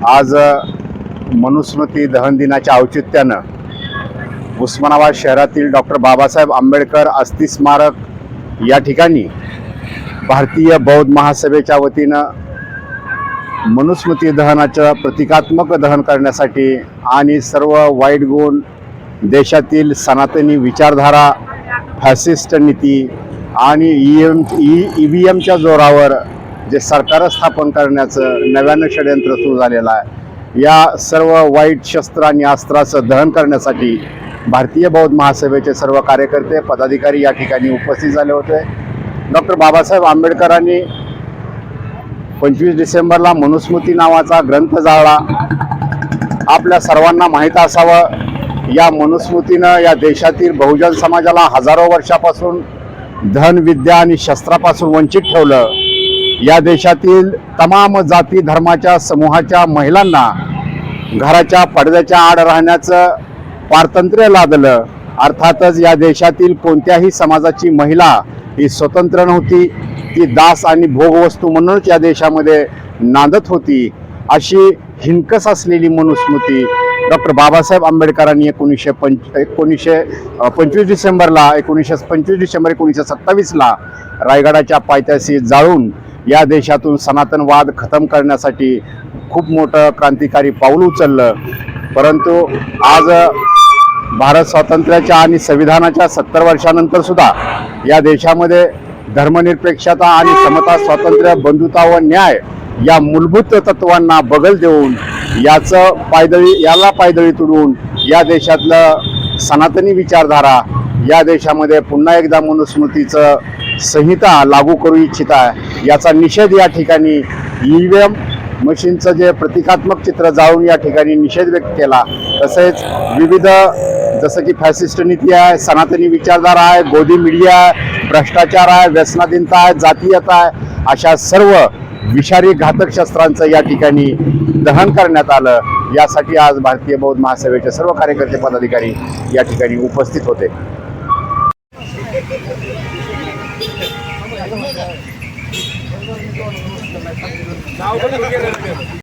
आज मनुस्मृती दहन दिनाच्या औचित्यानं उस्मानाबाद शहरातील डॉक्टर बाबासाहेब आंबेडकर अस्थि स्मारक या ठिकाणी भारतीय बौद्ध महासभेच्या वतीनं मनुस्मृती दहनाचं प्रतिकात्मक दहन करण्यासाठी आणि सर्व वाईट गुण देशातील सनातनी विचारधारा फॅसिस्ट नीती आणि E M E E V एमच्या जोरावर जे सरकार स्थापन करण्याचं नव्यानं षडयंत्र सुरू झालेलं आहे या सर्व वाईट शस्त्र आणि अस्त्राचं दहन करण्यासाठी भारतीय बौद्ध महासभेचे सर्व कार्यकर्ते पदाधिकारी या ठिकाणी उपस्थित झाले होते. डॉक्टर बाबासाहेब आंबेडकरांनी पंचवीस डिसेंबरला मनुस्मृती नावाचा ग्रंथ जाळला. आपल्या सर्वांना माहीत असावं या मनुस्मृतीनं या देशातील बहुजन समाजाला हजारो वर्षापासून धन विद्या आणि शस्त्रापासून वंचित ठेवलं. या देशातील तमाम जाती धर्माच्या समूहाच्या महिलांना घराच्या पडद्याच्या आड राहण्याचं पारतंत्र्य लादलं. अर्थातच या देशातील कोणत्याही समाजाची महिला ही स्वतंत्र नव्हती. ती दास आणि भोगवस्तू म्हणूनच या देशामध्ये नांदत होती. अशी हिंकस असलेली मनुस्मृती डॉक्टर बाबासाहेब आंबेडकरांनी एकोणीसशे पंच एकोणीसशे पंचवीस डिसेंबरला एकोणीसशे पंचवीस डिसेंबर एकोणीसशे सत्तावीसला रायगडाच्या पायथ्याशी जाळून या देशातून सनातनवाद खतम करण्यासाठी खूप मोठं क्रांतिकारी पाऊल उचललं. परंतु आज भारत स्वातंत्र्याच्या आणि संविधानाच्या सत्तर वर्षानंतर सुद्धा या देशामध्ये धर्मनिरपेक्षता आणि समता स्वातंत्र्य बंधुता व न्याय या मूलभूत तत्वांना बगल देऊन याचं पायदळी याला पायदळी तुडवून या देशातलं सनातनी विचारधारा या देशामध्ये पुन्हा एकदा मनुस्मृतीचं संहिता लागू करू इच्छित आहे. याचा निषेध या ठिकाणी ई व्ही एम मशीनचं जे प्रतिकात्मक चित्र जाळून या ठिकाणी निषेध व्यक्त केला तसेच विविध जसं की फॅसिस्ट नीती आहे सनातनी विचारधारा आहे गोदी मीडिया आहे भ्रष्टाचार आहे व्यसनाधीनता आहे जातीयता आहे अशा सर्व विषारी घातक शस्त्रांचं या ठिकाणी दहन करण्यात आलं. यासाठी आज भारतीय बौद्ध महासभेचे सर्व कार्यकर्ते पदाधिकारी या ठिकाणी उपस्थित होते. नाव पण